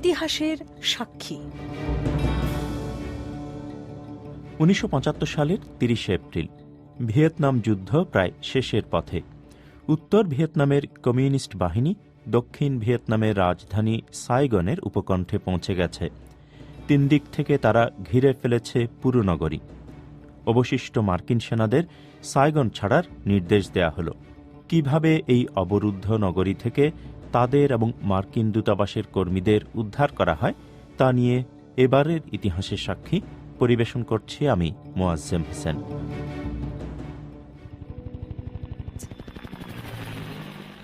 ইতিহাসের সাক্ষী। উনিশশো পঁচাত্তর সালের তিরিশে এপ্রিল, ভিয়েতনাম যুদ্ধ প্রায় শেষের পথে। উত্তর ভিয়েতনামের কমিউনিস্ট বাহিনী দক্ষিণ ভিয়েতনামের রাজধানী সাইগনের উপকণ্ঠে পৌঁছে গেছে। তিন দিক থেকে তারা ঘিরে ফেলেছে পুরো নগরী। অবশিষ্ট মার্কিন সেনাদের সাইগন ছাড়ার নির্দেশ দেয়া হল। কীভাবে এই অবরুদ্ধ নগরী থেকে তাদের এবং মার্কিন দূতাবাসের কর্মীদের উদ্ধার করা হয় তা নিয়ে এবারের ইতিহাসের সাক্ষী পরিবেশন করছি আমি Moazzem Hossain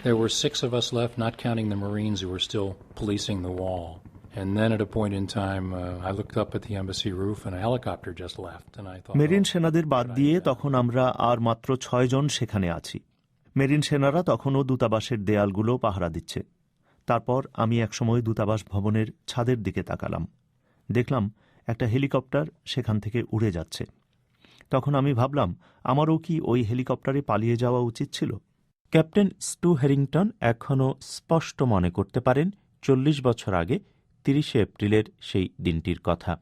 There were six of us left, not counting the Marines who were still policing the wall. And then at a point in time, uh, I looked up at the embassy roof and a helicopter just left. And I thought, marine oh, সেনাদের বাদ দিয়ে তখন আমরা আর মাত্র ছয়জন সেখানে আছি marine সেনারা তখনও দূতাবাসের দেয়ালগুলো পাহারা দিচ্ছে। তারপর আমি একসময় দূতাবাস ভবনের ছাদের দিকে তাকালাম। দেখলাম একটা হেলিকপ্টার সেখান থেকে উড়ে যাচ্ছে। তখন আমি ভাবলাম, আমারও কি ওই হেলিকপ্টারে পালিয়ে যাওয়া উচিত ছিল? ক্যাপ্টেন স্টু হ্যারিংটন এখনও স্পষ্ট মনে করতে পারেন, চল্লিশ বছর আগে, তিরিশে এপ্রিলের সেই দিনটির কথা।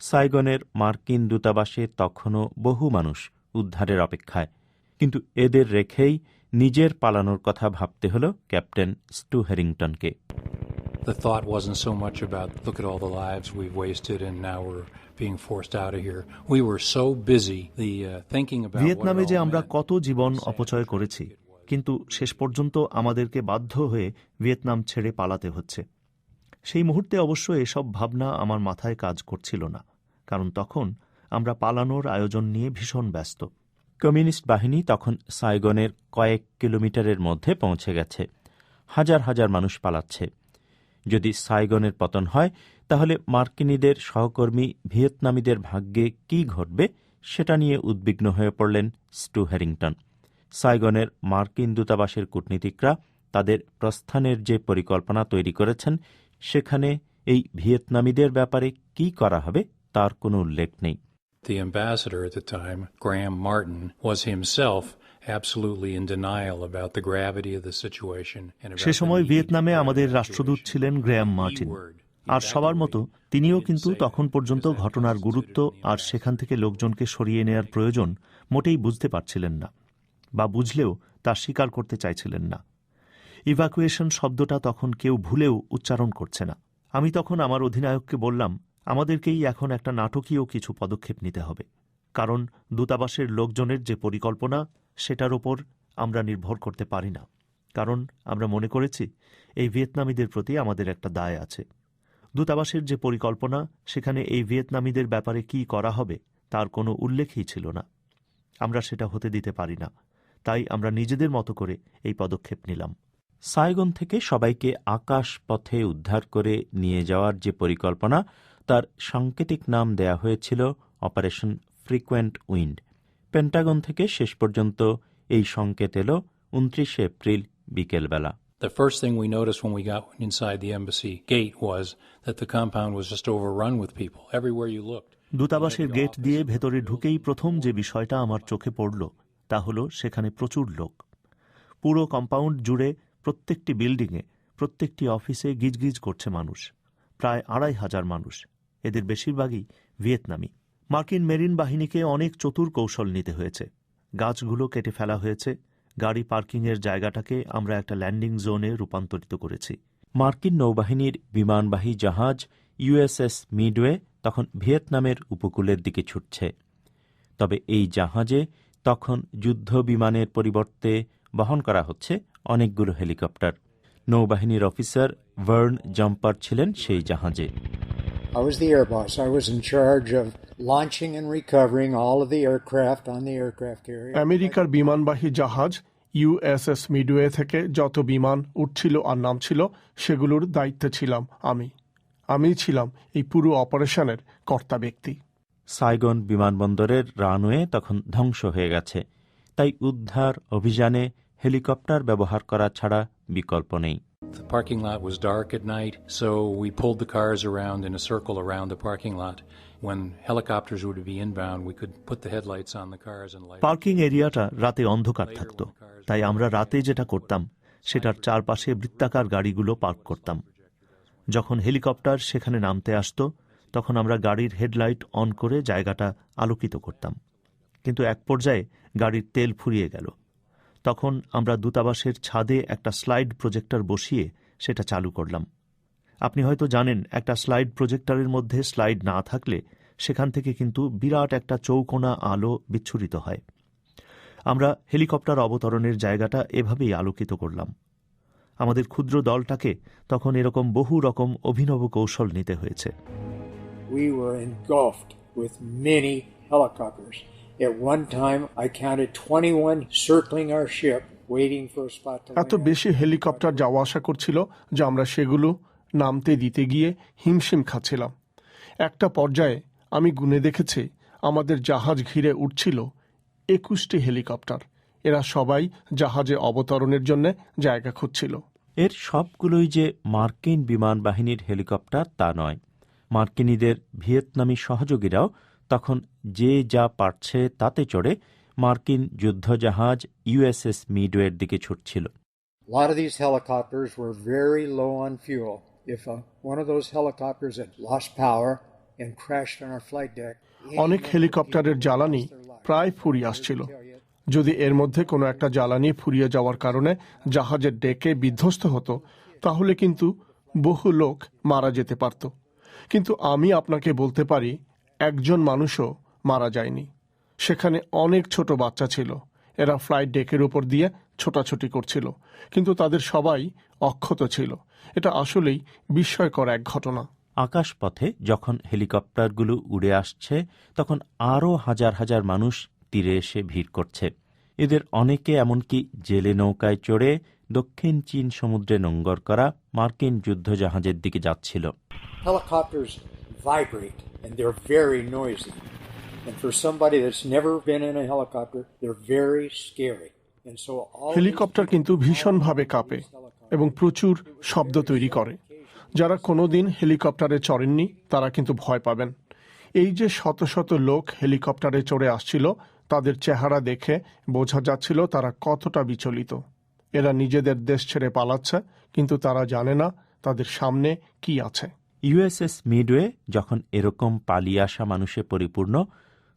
সাইগনের মার্কিন দূতাবাসে তখনও বহু মানুষ উদ্ধারের অপেক্ষায়। কিন্তু এদের রেখেই নিজের পালানোর কথা ভাবতে হল ক্যাপ্টেন স্টু হ্যারিংটনকে। The thought wasn't so much about, look at all the lives we've wasted and now we're being forced out of here. We were so busy, the uh, thinking about ভিয়েতনামে যে আমরা কত জীবন অপচয় করেছি কিন্তু শেষ পর্যন্ত আমাদেরকে বাধ্য হয়ে ভিয়েতনাম ছেড়ে পালাতে হচ্ছে। সেই মুহূর্তে অবশ্য এসব ভাবনা আমার মাথায় কাজ করছিল না কারণ তখন আমরা পালানোর আয়োজন নিয়ে ভীষণ ব্যস্ত। কমিউনিস্ট বাহিনী তখন সাইগনের কয়েক কিলোমিটারের মধ্যে পৌঁছে গেছে। হাজার হাজার মানুষ পালাচ্ছে। যদি সাইগনের পতন হয়, তাহলে মার্কিনীদের সহকর্মী ভিয়েতনামীদের ভাগ্যে কি ঘটবে সেটা নিয়ে উদ্বিগ্ন হয়ে পড়লেন স্টু হ্যারিংটন। সাইগনের মার্কিন দূতাবাসের কূটনীতিকরা তাদের প্রস্থানের যে পরিকল্পনা তৈরি করেছেন, সেখানে এই ভিয়েতনামীদের ব্যাপারে কি করা হবে তার কোনো উল্লেখ নেই। The ambassador at the time, Graham Martin, was himself absolutely in denial about the gravity of the situation. সে সময় ভিয়েতনামে আমাদের রাষ্ট্রদূত ছিলেন গ্রাম মার্টিন আর সবার মতো তিনিও কিন্তু তখন পর্যন্ত ঘটনার গুরুত্ব আর সেখান থেকে লোকজনকে সরিয়ে নেয়ার প্রয়োজন মোটেই বুঝতে পারছিলেন না বা বুঝলেও তা স্বীকার করতে চাইছিলেন না। ইভাকুয়েশন শব্দটা তখন কেউ ভুলেও উচ্চারণ করছে না। আমি তখন আমার অধিনায়ককে বললাম আমাদেরকেই এখন একটা নাটকীয় কিছু পদক্ষেপ নিতে হবে, কারণ দূতাবাসের লোকজনের যে পরিকল্পনা, সেটার ওপর আমরা নির্ভর করতে পারি না। কারণ আমরা মনে করেছি, এই ভিয়েতনামীদের প্রতি আমাদের একটা দায় আছে। দূতাবাসের যে পরিকল্পনা, সেখানে এই ভিয়েতনামীদের ব্যাপারে কি করা হবে, তার কোনো উল্লেখই ছিল না। আমরা সেটা হতে দিতে পারি না, তাই আমরা নিজেদের মতো করে এই পদক্ষেপ নিলাম। সাইগন থেকে সবাইকে আকাশ পথে উদ্ধার করে নিয়ে যাওয়ার যে পরিকল্পনা তার সাংকেতিক নাম দেয়া হয়েছিল অপারেশন ফ্রিকোয়েন্ট উইন্ড। পেন্টাগন থেকে শেষ পর্যন্ত এই সংকেত এল উনত্রিশে এপ্রিল বিকেলবেলা। The first thing we noticed when we got inside the embassy gate was that the compound was just overrun with people. Everywhere you looked. দূতাবাসের গেট দিয়ে ভেতরে ঢুকেই প্রথম যে বিষয়টা আমার চোখে পড়ল তা হলো সেখানে প্রচুর লোক। পুরো কম্পাউন্ড জুড়ে প্রত্যেকটি বিল্ডিংয়ে প্রত্যেকটি অফিসে গিজগিজ করছে মানুষ। প্রায় আড়াই হাজার মানুষ, এদের বেশিরভাগই ভিয়েতনামি। মার্কিন মেরিন বাহিনীকে অনেক চতুর কৌশল নিতে হয়েছে। গাছগুলো কেটে ফেলা হয়েছে, গাড়ি পার্কিংয়ের জায়গাটাকে আমরা একটা ল্যান্ডিং জোনে রূপান্তরিত করেছি। মার্কিন নৌবাহিনীর বিমানবাহী জাহাজ ইউএসএস মিডওয়ে তখন ভিয়েতনামের উপকূলের দিকে ছুটছে। তবে এই জাহাজে তখন যুদ্ধ বিমানের পরিবর্তে বহন করা হচ্ছে অনেকগুলো হেলিকপ্টার। নৌবাহিনীর অফিসার ভার্ন জাম্পার ছিলেন সেই জাহাজে I was the air boss. I was in charge of launching and recovering all of the aircraft on the aircraft carrier. আমেরিকার বিমানবাহী জাহাজ ইউএসএস মিডওয়ে থেকে যত বিমান উঠছিল আর নামছিল সেগুলোর দায়িত্বে ছিলাম আমি আমি ছিলাম এই পুরো অপারেশনের কর্তা ব্যক্তি সাইগন বিমানবন্দরের রানওয়ে তখন ধ্বংস হয়ে গেছে তাই উদ্ধার অভিযানে হেলিকপ্টার ব্যবহার করা ছাড়া বিকল্প নেই The parking lot was dark at night, so we pulled the cars around in a circle around the parking lot. When helicopters would be inbound, we could put the headlights on the cars and light. Parking এরিয়াটা রাতে অন্ধকার থাকত তাই আমরা রাতে যেটা করতাম সেটার চারপাশে বৃত্তাকার গাড়িগুলো পার্ক করতাম যখন হেলিকপ্টার সেখানে নামতে আসতো তখন আমরা গাড়ির হেডলাইট অন করে জায়গাটা আলোকিত করতাম কিন্তু এক পর্যায়ে গাড়ির তেল ফুরিয়ে গেল তখন আমরা দূতাবাসের ছাদে একটা স্লাইড প্রজেক্টর বসিয়ে সেটা চালু করলাম। আপনি হয়তো জানেন, একটা স্লাইড প্রজেক্টরের মধ্যে স্লাইড না থাকলে সেখান থেকে কিন্তু বিরাট একটা চৌকোনা আলো বিচ্ছুরিত হয়। আমরা হেলিকপ্টার অবতরণের জায়গাটা এভাবেই আলোকিত করলাম। আমাদের ক্ষুদ্র দলটাকে তখন এরকম বহু রকম অভিনব কৌশল নিতে হয়েছে। We were engulfed with many helicopters. At one time, I counted 21 circling our ship, waiting for a spot to এত বেশি হেলিকপ্টার যাওয়া আসা করছিল যে আমরা সেগুলো নামতে দিতে গিয়ে হিমশিম খাচ্ছিলাম। একটা পর্যায়ে আমি গুনে দেখেছি আমাদের জাহাজ ঘিরে উঠছিল একুশটি হেলিকপ্টার। এরা সবাই জাহাজে অবতরণের জন্য জায়গা খুঁজছিল। এর সবগুলোই যে মার্কিন বিমান বাহিনীর হেলিকপ্টার তা নয়। মার্কিনীদের ভিয়েতনামী সহযোগীরাও তখন যে যা পারছে তাতে চড়ে মার্কিন যুদ্ধজাহাজ ইউএসএস মিডওয়ের দিকে ছুটছিল। A lot of these helicopters were very low on fuel. If uh, one of those helicopters had lost power and crashed on our flight deck, অনেক হেলিকপ্টারের জ্বালানি প্রায় ফুরিয়ে আসছিল। যদি এর মধ্যে কোনো একটা জ্বালানি ফুরিয়ে যাওয়ার কারণে জাহাজের ডেকে বিধ্বস্ত হতো তাহলে কিন্তু বহু লোক মারা যেতে পারত। কিন্তু আমি আপনাকে বলতে পারি একজন মানুষও মারা যায়নি। সেখানে অনেক ছোট বাচ্চা ছিল। এরা ফ্লাইট ডেকের উপর দিয়ে ছোটাছুটি করছিল। কিন্তু তাদের সবাই অক্ষত ছিল। এটা আসলেই বিস্ময়কর এক ঘটনা। আকাশপথে যখন হেলিকপ্টারগুলো উড়ে আসছে তখন আরও হাজার হাজার মানুষ তীরে এসে ভিড় করছে। এদের অনেকে এমনকি জেলে নৌকায় চড়ে দক্ষিণ চীন সমুদ্রে নোঙ্গর করা মার্কিন যুদ্ধজাহাজের দিকে যাচ্ছিল। Helicopters vibrate and they're very noisy. And for somebody that's never been in a helicopter, they're very scary. And so all these helicopter কিন্তু ভীষণভাবে কাঁপে এবং প্রচুর শব্দ তৈরি করে। যারা কোনোদিন হেলিকপ্টারে চড়েননি তারা কিন্তু ভয় পাবেন। এই যে শত শত লোক হেলিকপ্টারে চড়ে আসছিল তাদের চেহারা দেখে বোঝা যাচ্ছিল তারা কতটা বিচলিত। এরা নিজেদের দেশ ছেড়ে পালাচ্ছে কিন্তু তারা জানে না তাদের সামনে কি আছে। ইউএসএস মিডওয়ে যখন এরকম পালিয়ে আসা মানুষে পরিপূর্ণ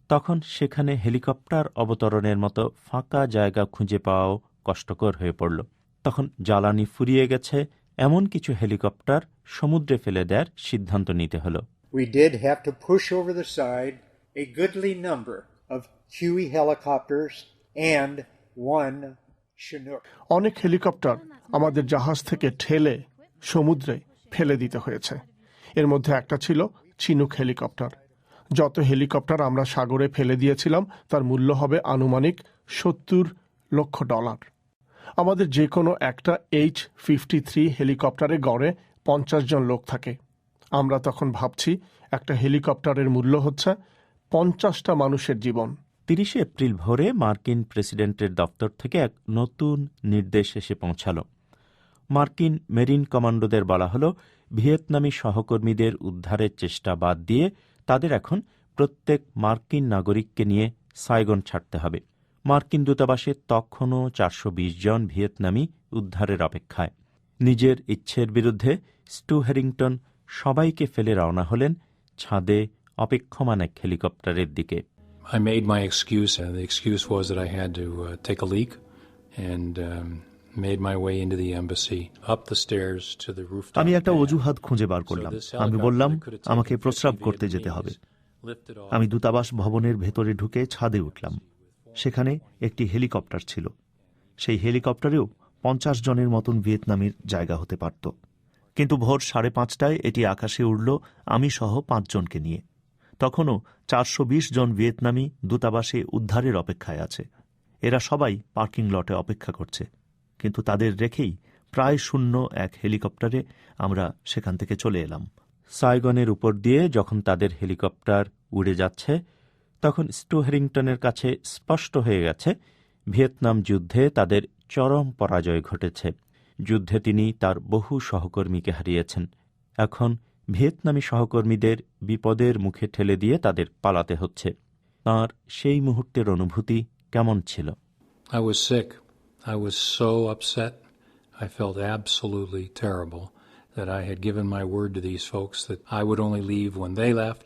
তখন সেখানে হেলিকপ্টার অবতরণের মতো ফাঁকা জায়গা খুঁজে পাওয়াও কষ্টকর হয়ে পড়ল। তখন জ্বালানি ফুরিয়ে গেছে এমন কিছু হেলিকপ্টার সমুদ্রে ফেলে দেওয়ার সিদ্ধান্ত নিতে হলো। We did have to push over the side a goodly number of Huey helicopters and one Chinook. অনেক হেলিকপ্টার আমাদের জাহাজ থেকে ঠেলে সমুদ্রে ফেলে দিতে হয়েছে। এর মধ্যে একটা ছিল চিনুক হেলিকপ্টার যত হেলিকপ্টার আমরা সাগরে ফেলে দিয়েছিলাম, তার মূল্য হবে আনুমানিক সত্তর লক্ষ ডলার। আমাদের যে কোনো একটা এইচ ফিফটি থ্রি হেলিকপ্টারে গড়ে পঞ্চাশ জন লোক থাকে। আমরা তখন ভাবছি একটা হেলিকপ্টারের মূল্য হচ্ছে পঞ্চাশটা মানুষের জীবন। তিরিশে এপ্রিল ভোরে মার্কিন প্রেসিডেন্টের দপ্তর থেকে এক নতুন নির্দেশ এসে পৌঁছাল। মার্কিন মেরিন কমান্ডোদের বলা হল, ভিয়েতনামী সহকর্মীদের উদ্ধারের চেষ্টা বাদ দিয়ে তাদের এখন প্রত্যেক মার্কিন নাগরিককে নিয়ে সাইগন ছাড়তে হবে মার্কিন দূতাবাসে তখনও চারশো বিশ জন ভিয়েতনামি উদ্ধারের অপেক্ষায় নিজের ইচ্ছের বিরুদ্ধে স্টু হ্যারিংটন সবাইকে ফেলে রওনা হলেন ছাদে অপেক্ষমান এক হেলিকপ্টারের দিকে I made my excuse. Uh, the excuse was that I had to uh, take a leak and um, made my way into the embassy, up the stairs to the rooftop. আমি একটা অজুহাত খুঁজে বার করলাম। আমি বললাম আমাকে প্রস্রাব করতে যেতে হবে. আমি দূতাবাস ভবনের ভেতরে ঢুকে ছাদে উঠলাম। সেখানে একটি হেলিকপ্টার ছিল। সেই হেলিকপ্টারেও পঞ্চাশ জনের মতন ভিয়েতনামির জায়গা হতে পারত। কিন্তু ভোর সাড়ে পাঁচটায় এটি আকাশে উড়ল আমি সহ পাঁচজনকে নিয়ে। তখনও চারশো বিশ জন ভিয়েতনামি দূতাবাসে উদ্ধারের অপেক্ষায় আছে। এরা সবাই পার্কিং লটে অপেক্ষা করছে। কিন্তু তাদের রেখেই প্রায় শূন্য এক হেলিকপ্টারে আমরা সেখান থেকে চলে এলাম। সাইগনের উপর দিয়ে যখন তাদের হেলিকপ্টার উড়ে যাচ্ছে, তখন স্টু হ্যারিংটনের কাছে স্পষ্ট হয়ে গেছে, ভিয়েতনাম যুদ্ধে তাদের চরম পরাজয় ঘটেছে। যুদ্ধে তিনি তার বহু সহকর্মীকে হারিয়েছেন। এখন ভিয়েতনামী সহকর্মীদের বিপদের মুখে ঠেলে দিয়ে তাদের পালাতে হচ্ছে। তার সেই মুহূর্তের অনুভূতি কেমন ছিল? I was sick. I was so upset. I felt absolutely terrible that I had given my word to these folks that I would only leave when they left.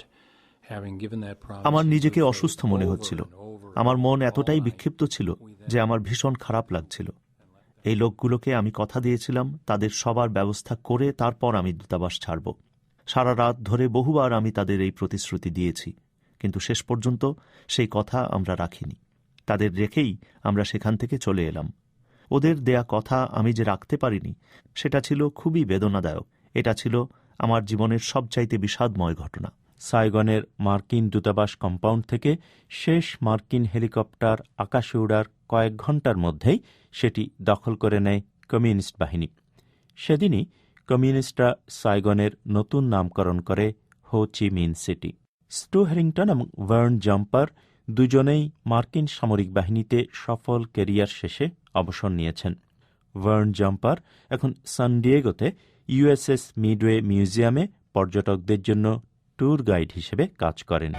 Having given that promise, আমার নিজেকে অসুস্থ মনে হচ্ছিল। আমার মন এতটাই বিক্ষিপ্ত ছিল যে আমার ভীষণ খারাপ লাগছিল। এই লোকগুলোকে আমি কথা দিয়েছিলাম তাদের সবার ব্যবস্থা করে তারপর আমি দূতাবাস ছাড়ব। সারা রাত ধরে বহুবার আমি তাদের এই প্রতিশ্রুতি দিয়েছি কিন্তু শেষ পর্যন্ত সেই কথা আমরা রাখিনি। তাদের রেখেই আমরা সেখান থেকে চলে এলাম। ওদের দেয়া কথা আমি যে রাখতে পারিনি, সেটা ছিল খুবই বেদনাদায়ক। এটা ছিল আমার জীবনের সবচাইতে বিষাদময় ঘটনা। সাইগনের মার্কিন দূতাবাস কম্পাউন্ড থেকে শেষ মার্কিন হেলিকপ্টার আকাশে উড়ার কয়েক ঘণ্টার মধ্যেই সেটি দখল করে নেয় কমিউনিস্ট বাহিনী। সেদিনই কমিউনিস্টরা সাইগনের নতুন নামকরণ করে Ho Chi Minh City. Stu Harrington এবং ভার্ন জাম্পার দুজনেই মার্কিন সামরিক বাহিনীতে সফল কেরিয়ার শেষে অবসর নিয়েছেন। ভার্ন জাম্পার এখন সান ডিয়েগোতে ইউএসএস মিডওয়ে মিউজিয়ামে পর্যটকদের জন্য ট্যুর গাইড হিসেবে কাজ করেন।